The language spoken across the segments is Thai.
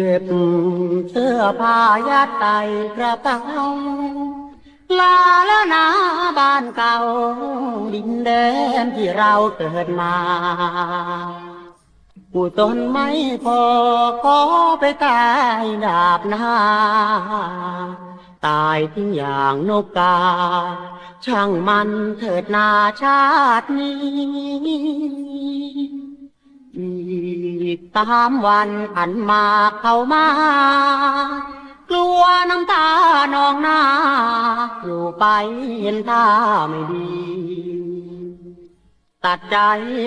เก็บเสื้อผ้ายัดใส่กระเป๋าลาแล้วนะบ้านเก่า ดินแดนที่เราเกิดมาผู้ตนไม่พอขอไปตายดาบหน้า ตายทิ้งอย่างนกกา ช่างมันเถิดนาชาตินี้ อีกสามวันผ่านมาเข้ามา กลัวน้ำตานองหน้า อยู่ไปเห็นท่าไม่ดี ตัดใจ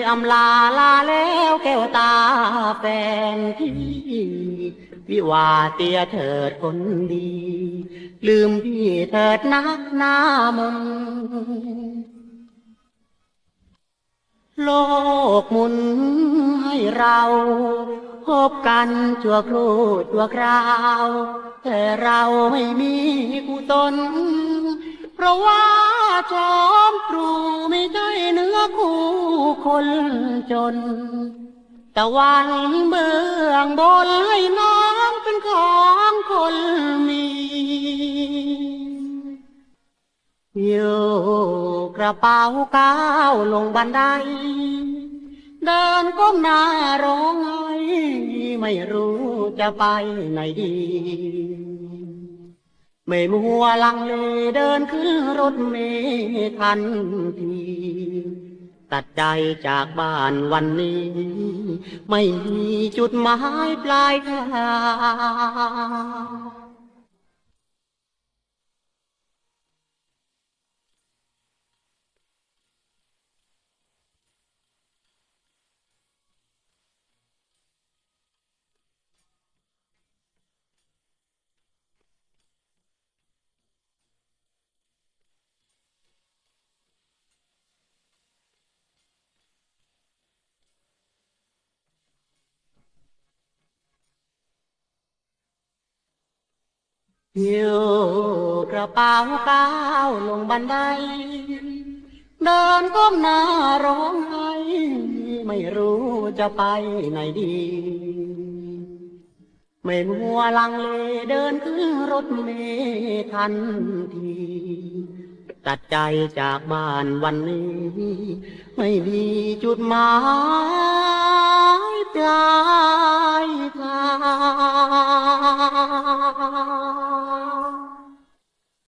อำลาลาแล้วแก้วตาแฟนพี่วิวาเตียเถิดคนดี ลืมพี่เถิดนักหน้ามน โลกหมุนให้เราพบกันชั่วครู่ชั่วคราว แต่เราไม่มีกุศลเพราะว่าจอมตรูไม่ได้เนื้อคู่คนจนต่วันเบื้องบนให้น้องเป็นของคนมีอยู่กระเป๋าก้าวลงบันได เดินก้มหน้าร้องไห้ไม่รู้จะไปไหนดี ไม่มัวลังเลเดินขึ้นรถเมล์ทันที ตัดใจจากบ้านวันนี้ ไม่มีจุดหมายปลายทาง หิวกระเป๋าก้าวลงบันได เดินก้มหน้าร้องไห้ไม่รู้จะไปไหนดี ไม่มัวลังเลเดินขึ้นรถเมล์ทันทีตัดใจจากบ้านวันนี้ ไม่มีจุดหมายปลาย